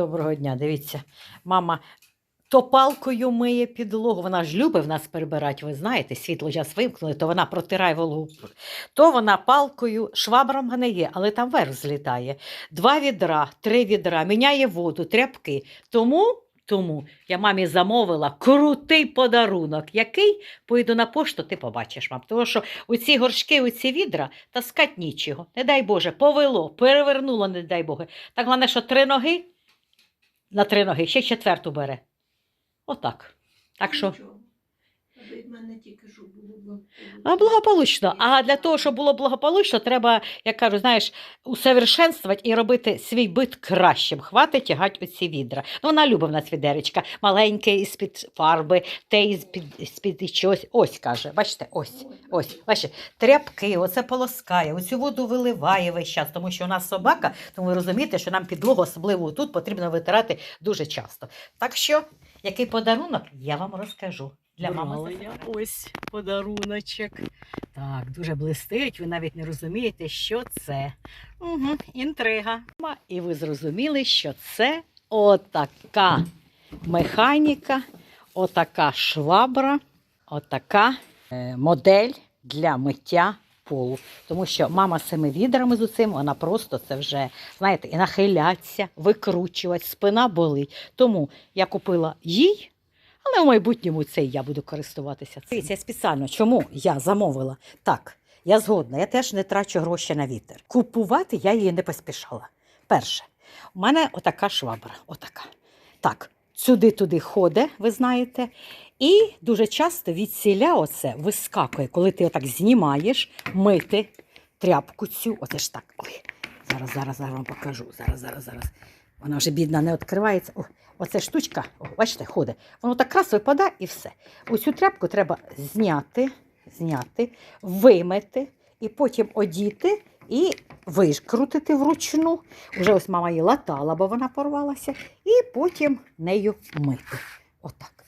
Доброго дня, дивіться. Мама то палкою миє підлогу. Вона ж любить в нас перебирати, ви знаєте, світло зараз вимкнули, то вона протирає вологу. То вона палкою, швабра в є, але там верх злітає. Два відра, три відра, міняє воду, тряпки. Тому, тому я мамі замовила крутий подарунок. Який? Поїду на пошту, ти побачиш, мам. Тому що у ці горшки, у ці відра таскать нічого. Не дай Боже, повело, перевернуло, не дай Боже. Так головне, що три ноги на три ноги, ще четверту бере. Отак. Так що. А від мене тільки що було благополучно. А благополучно. А для того, щоб було благополучно, треба, як кажуть, знаєш, усовершенствувати і робити свій бит кращим. Хватить тягати оці відра. Ну, вона любить в нас відеречка. Маленьке із-під фарби, те із-під, із-під чогось. Ось каже, бачите, ось. Ось, бачите, тряпки, оце полоскає, оцю воду виливає весь час, тому що у нас собака, тому ви розумієте, що нам підлогу, особливо тут, потрібно витирати дуже часто. Так що, який подарунок, я вам розкажу. Для мами я ось подаруночок. Так, дуже блистить, ви навіть не розумієте, що це. Угу, інтрига. І ви зрозуміли, що це отака механіка, отака швабра, отака е, модель для миття полу. Тому що мама з цими відрами з цим, вона просто це вже, знаєте, і нахиляться, викручувати, спина болить. Тому я купила їй. Але в майбутньому це я буду користуватися. цим. Це спеціально. Чому я замовила? Так, я згодна, я теж не трачу гроші на вітер. Купувати я її не поспішала. Перше, у мене отака швабра. Отака. Так, сюди-туди ходить, ви знаєте. І дуже часто від сіля оце вискакує, коли ти отак знімаєш, мити тряпку цю. Оце ж так. Ой, зараз, зараз, зараз вам покажу. Зараз, зараз, зараз. Вона вже бідна не відкривається. Оце штучка, о, бачите, ходить. Воно так раз випадає і все. Оцю тряпку треба зняти, зняти, вимити і потім одіти і викрутити вручну. Уже ось мама її латала, бо вона порвалася, і потім нею мити. Отак.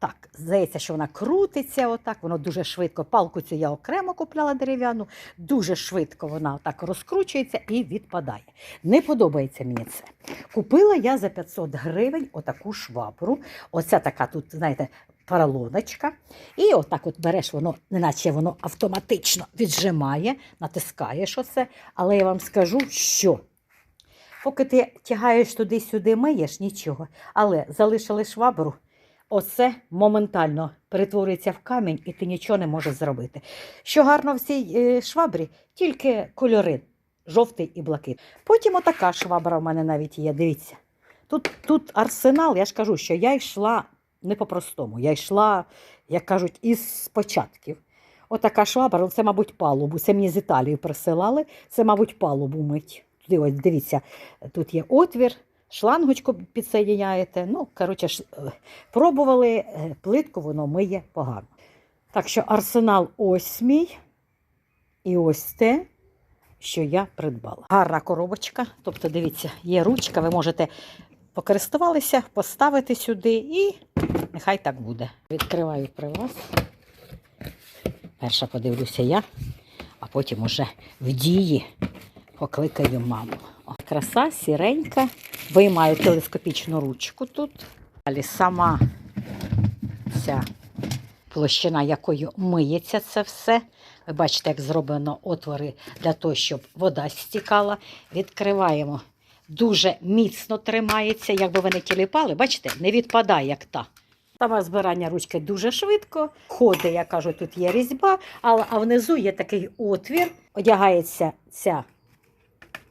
Так, здається, що вона крутиться отак, воно дуже швидко. Палку цю я окремо купляла дерев'яну, дуже швидко вона так розкручується і відпадає. Не подобається мені це. Купила я за 500 гривень отаку швабру. Оця така тут, знаєте, поролоночка. І отак от береш воно, неначе воно автоматично віджимає, натискаєш оце. Але я вам скажу, що поки ти тягаєш туди-сюди, миєш, нічого. Але залишили швабру, оце моментально перетворюється в камінь, і ти нічого не можеш зробити. Що гарно в цій е, швабрі, тільки кольори жовтий і блакит. Потім отака швабра в мене навіть є. Дивіться. Тут, тут арсенал, я ж кажу, що я йшла не по-простому, я йшла, як кажуть, із початків. Отака швабра, це, мабуть, палубу. Це мені з Італії присилали. Це, мабуть, палубу мить. Дивіться, тут є отвір, шлангочку підсоєдняєте. Ну, коротше, е, пробували е, плитку, воно миє погано. Так що арсенал ось мій. І ось те, що я придбала. Гарна коробочка. Тобто, дивіться, є ручка, ви можете покористувалися, поставити сюди і нехай так буде. Відкриваю при вас. Перша подивлюся я, а потім уже в дії покликаю маму. О, краса сіренька. Виймаю телескопічну ручку тут. Далі сама ця площина, якою миється це все. Ви бачите, як зроблено отвори для того, щоб вода стікала. Відкриваємо. Дуже міцно тримається, якби ви не тіліпали, бачите, не відпадає, як та. Саме збирання ручки дуже швидко. Ходи, я кажу, тут є різьба, але а внизу є такий отвір, одягається ця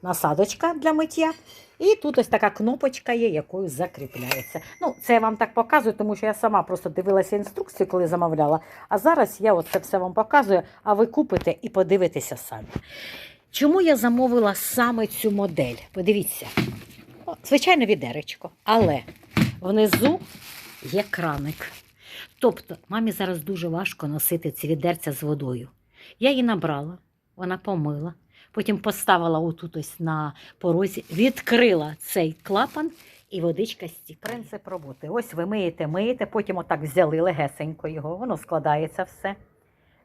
насадочка для миття. І тут ось така кнопочка є, якою закріпляється. Ну, це я вам так показую, тому що я сама просто дивилася інструкцію, коли замовляла. А зараз я оце все вам показую, а ви купите і подивитеся самі. Чому я замовила саме цю модель? Подивіться, О, звичайно, відеречко, але внизу є краник. Тобто, мамі зараз дуже важко носити ці відерця з водою. Я її набрала, вона помила, потім поставила отут ось на порозі, відкрила цей клапан і водичка стік. Принцип роботи. Ось ви миєте, миєте, потім отак взяли легесенько його, воно складається все.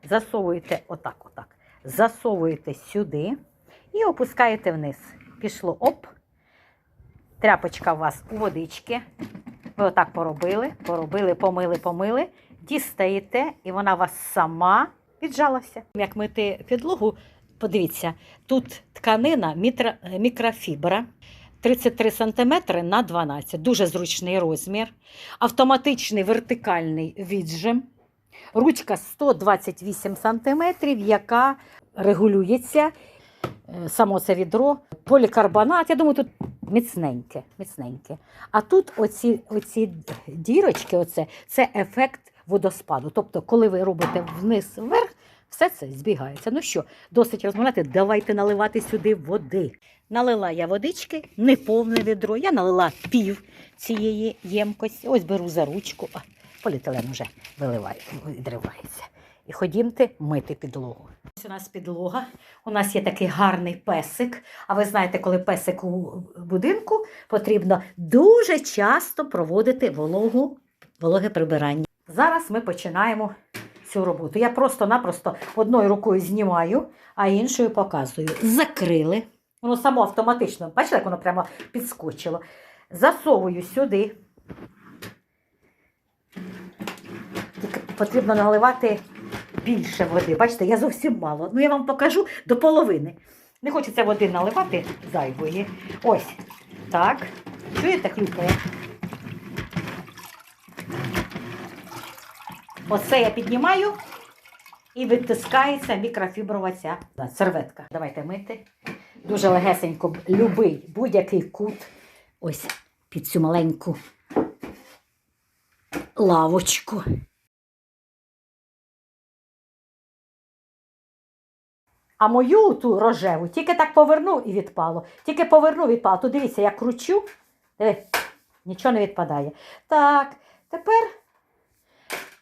Засовуєте отак, отак. Засовуєте сюди і опускаєте вниз. Пішло оп. тряпочка у вас у водички. Ви отак поробили, поробили, помили, помили, дістаєте, і вона у вас сама віджалася. Як мити підлогу, подивіться, тут тканина мікрофібра. 33 см на 12. Дуже зручний розмір. Автоматичний вертикальний віджим. Ручка 128 см, яка регулюється. Е, Само це відро, полікарбонат. Я думаю, тут міцненьке. міцненьке. А тут оці, оці дірочки, оце, це ефект водоспаду. Тобто, коли ви робите вниз вверх, все це збігається. Ну що, досить розмовляти, давайте наливати сюди води. Налила я водички, не повне відро. Я налила пів цієї ємкості. Ось беру за ручку. А, поліетилен вже виливає, відривається. І ходімте мити підлогу. Ось у нас підлога. У нас є такий гарний песик. А ви знаєте, коли песик у будинку, потрібно дуже часто проводити вологу, вологе прибирання. Зараз ми починаємо цю роботу. Я просто-напросто одною рукою знімаю, а іншою показую. Закрили. Воно само автоматично. Бачите, як воно прямо підскочило. Засовую сюди. Тільки потрібно наливати більше води. Бачите, я зовсім мало. Ну, я вам покажу до половини. Не хочеться води наливати зайвої. Ось. Так. Чуєте, хлюпає? Оце я піднімаю і відтискається мікрофіброва ця серветка. Давайте мити. Дуже легесенько, любий будь-який кут. Ось під цю маленьку лавочку. А мою ту рожеву тільки так повернув і відпало. Тільки повернув відпало. Тут дивіться, я кручу. Диви, нічого не відпадає. Так, тепер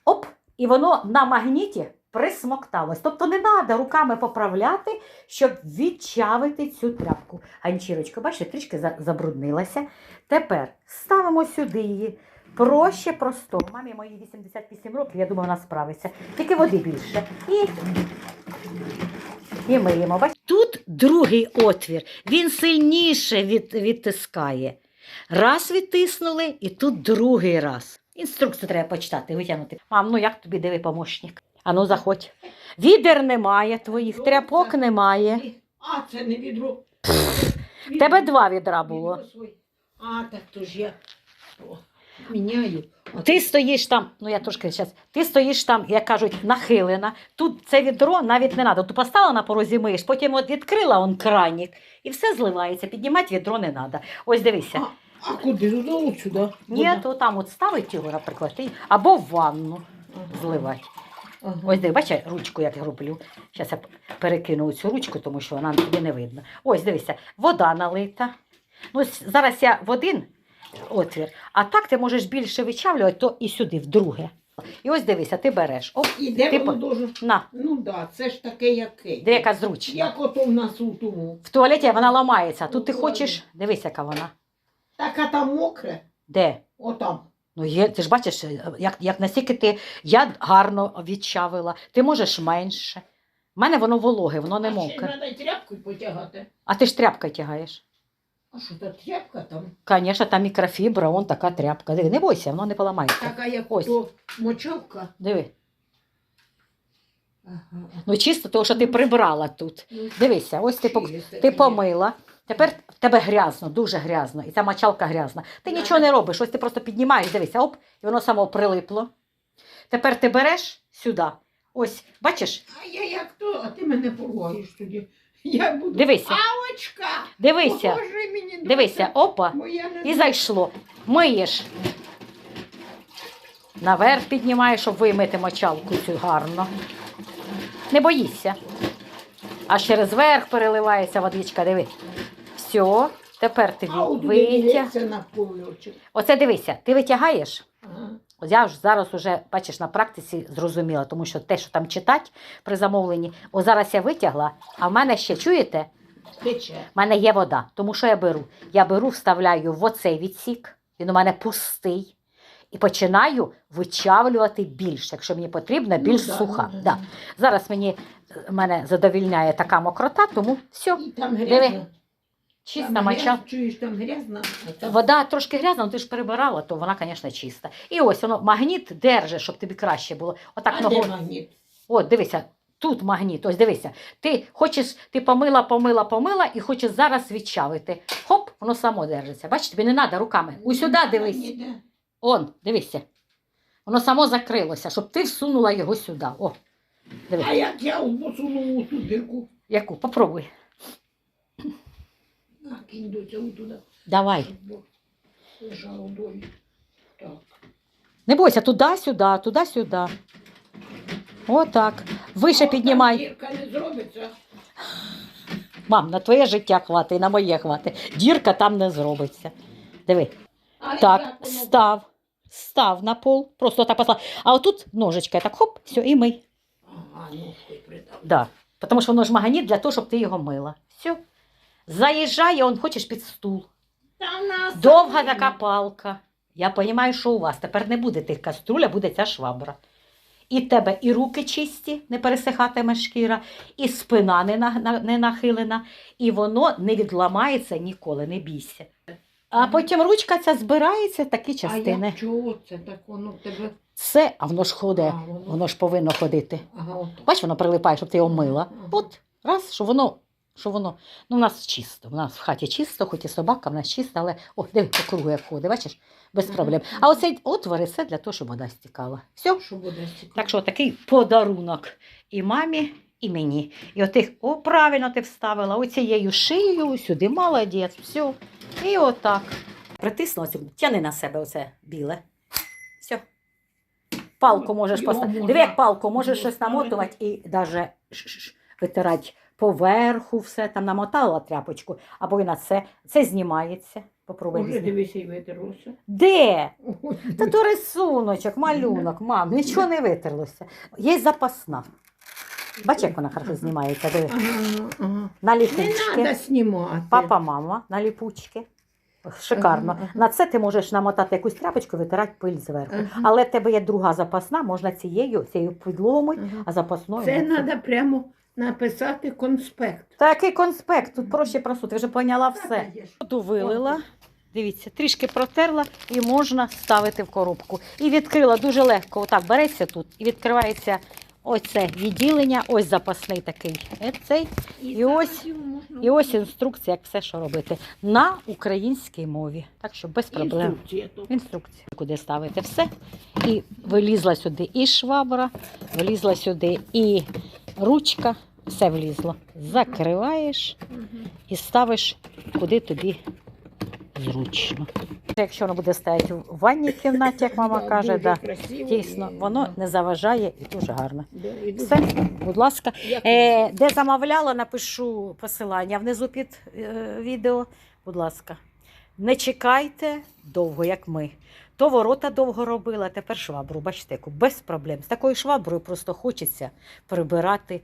оп, і воно на магніті присмокталось. Тобто не треба руками поправляти, щоб відчавити цю тряпку. Ганчірочка, бачите, трішки забруднилася. Тепер ставимо сюди її. Проще просто. Мамі моїй 88 років, я думаю, вона справиться. Тільки води більше. І і миємо. Бач- Тут другий отвір, він сильніше від, відтискає. Раз відтиснули, і тут другий раз. Інструкцію треба почитати, витягнути. Мам, ну як тобі диви помощник? Ану, заходь. Відер немає твоїх, Ну, тряпок немає. А, це не відро. В тебе два відра було. Відро своє. А, так то ж я о, міняю. Ти стоїш там, ну я трошки зараз, ти стоїш там, як кажуть, нахилена. Тут це відро навіть не треба. Ти поставила на порозі миєш, потім от відкрила он кранік, і все зливається. Піднімати відро не треба. Ось дивися. А куди? Знову сюди? Ні, Вода. то там от ставить його, наприклад, і- або в ванну зливати. Ось диви, бачиш, ручку як я роблю. Зараз я перекину цю ручку, тому що вона тобі не видно. Ось дивися, вода налита. Ну, ось зараз я в один отвір, а так ти можеш більше вичавлювати, то і сюди, в друге. І ось дивися, ти береш. Оп, І де Ти воно дуже? на, Ну так, да, це ж таке яке. де яка зручна. Як ото в нас у тому. В туалеті вона ламається, а тут ти Ну, хочеш, дивись, яка вона. Так, а там мокре. Де? Отам. Ну, є, ти ж бачиш, як, як настільки ти я гарно відчавила, ти можеш менше. У мене воно вологе, воно не А ще мокре. треба потягати. А ти ж тряпкою тягаєш. А що та тряпка там? Звісно, там мікрофібра, вон така тряпка. Диви, не бойся, воно не поламається. Така як Ось. то мочалка. Диви. Ага. Ну чисто того, що ти прибрала тут. Ну, Дивися, ось ти, пок- ти помила. Тепер в тебе грязно, дуже грязно, і ця мочалка грязна. Ти нічого не робиш, ось ти просто піднімаєш, дивися, оп, і воно само прилипло. Тепер ти береш сюди. Ось, бачиш, А я як то, а ти мене поругаєш тоді. Я буду. Дивися. Авочка! дивися, Поможи мені, дивися, опа, бо я не і зайшло. Миєш. Наверх піднімаєш, щоб вимити мочалку цю гарно. Не боїшся. А через верх переливається водичка, диви. Все, тепер ти витяг. Оце дивися, ти витягаєш. Ага. Я ж зараз уже, бачиш, на практиці зрозуміла, тому що те, що там читать при замовленні, о зараз я витягла, а в мене ще, чуєте, Тече. в мене є вода. Тому що я беру? Я беру, вставляю в оцей відсік, він у мене пустий, і починаю вичавлювати більше, якщо мені потрібно, Ну більш да, суха. ну да, Да. Зараз мені е, мене задовільняє така мокрота, тому все. І там Диви. Чиста Там моча. грязь, Чуєш, там грязно, а там Вода трошки грязна, але ти ж перебирала, то вона, звісно, чиста. І ось воно магніт держи, щоб тобі краще було. Отак а де магніт? От, дивися, тут магніт, ось дивися. Ти хочеш, ти помила, помила, помила і хочеш зараз відчавити. Хоп, воно само держиться. Бачиш, тобі не треба руками. Усюди дивись. Он, дивися. Воно само закрилося, щоб ти всунула його сюди. О, диви. А як я посунув у ту дирку? Яку? Попробуй. А, кинь до туди. Давай. щоб Лежало долі. Так. Не бойся, туди-сюди, туди-сюди. Отак. Вище піднімай. Дірка не зробиться. Мам, на твоє життя хватить, на моє хватить. Дірка там не зробиться. Диви. А Так, як воно? став. Став на пол. Просто так послав. А отут ножичка, так хоп, все, і мий. Ага, ножкою придав. Да. Тому що воно ж магніт для того, щоб ти його мила. Все. Заїжджає, он хочеш під стул. Довга така палка. Я розумію, що у вас тепер не буде тих каструля, буде ця швабра. І тебе і руки чисті, не пересихатиме шкіра, і спина не, на, не нахилена, і воно не відламається ніколи, не бійся. А потім ручка ця збирається в такі А частини. як чого це так воно в тебе? Це, а воно ж ходить, А, воно- воно ж повинно ходити. Ага, от. Бач, воно прилипає, щоб ти його мила. Ага. От, раз, що воно, що воно. Ну, у нас чисто. У нас в хаті чисто, хоч і собака, в нас чиста, але о, диви, по кругу як ходить, бачиш, без проблем. А оцей отвори це для того, щоб вода стікала. Все. Що буде стекло? Так що такий подарунок і мамі, і мені. І отих, о, правильно ти вставила, оцією шиєю, сюди молодець, все. І отак. Притиснула, цю, тяни на себе оце біле. Все. Палку можеш поставити. Диви, як палку можеш щось намотувати і навіть витирати поверху, все там намотала тряпочку, або і на це. Це знімається. Попробуй. Уже дивися і витерлося. Де? Та то рисуночок, малюнок, мам, нічого не витерлося. Є запасна. Бач, як вона хорошо знімається. Диви. Ага, ага. На Не треба ліпучки. знімати. Папа, мама на ліпучки. Шикарно. Ага, ага. На це ти можеш намотати якусь тряпочку, витирати пиль зверху. Ага. Але в тебе є друга запасна, можна цією, цією підлогою, мить, Ага. а запасною. Це на треба прямо написати конспект. Та який конспект, тут проще просто, ти вже поняла все. Воду вилила. Дивіться, трішки протерла і можна ставити в коробку. І відкрила дуже легко. Отак береться тут і відкривається оце відділення, ось запасний такий. Цей. І ось- І ось інструкція, як все, що робити на українській мові. Так що без проблем. Інструкція, куди ставити все. І вилізла сюди і швабра, вилізла сюди і ручка, все влізло. Закриваєш і ставиш, куди тобі зручно. Якщо воно буде стояти в ванній кімнаті, як мама каже, да, дійсно, воно не заважає і дуже гарно. Все, будь ласка. Е, де замовляла, напишу посилання внизу під е, відео. Будь ласка. Не чекайте довго, як ми. То ворота довго робила, тепер швабру. Бачите, без проблем. З такою шваброю просто хочеться прибирати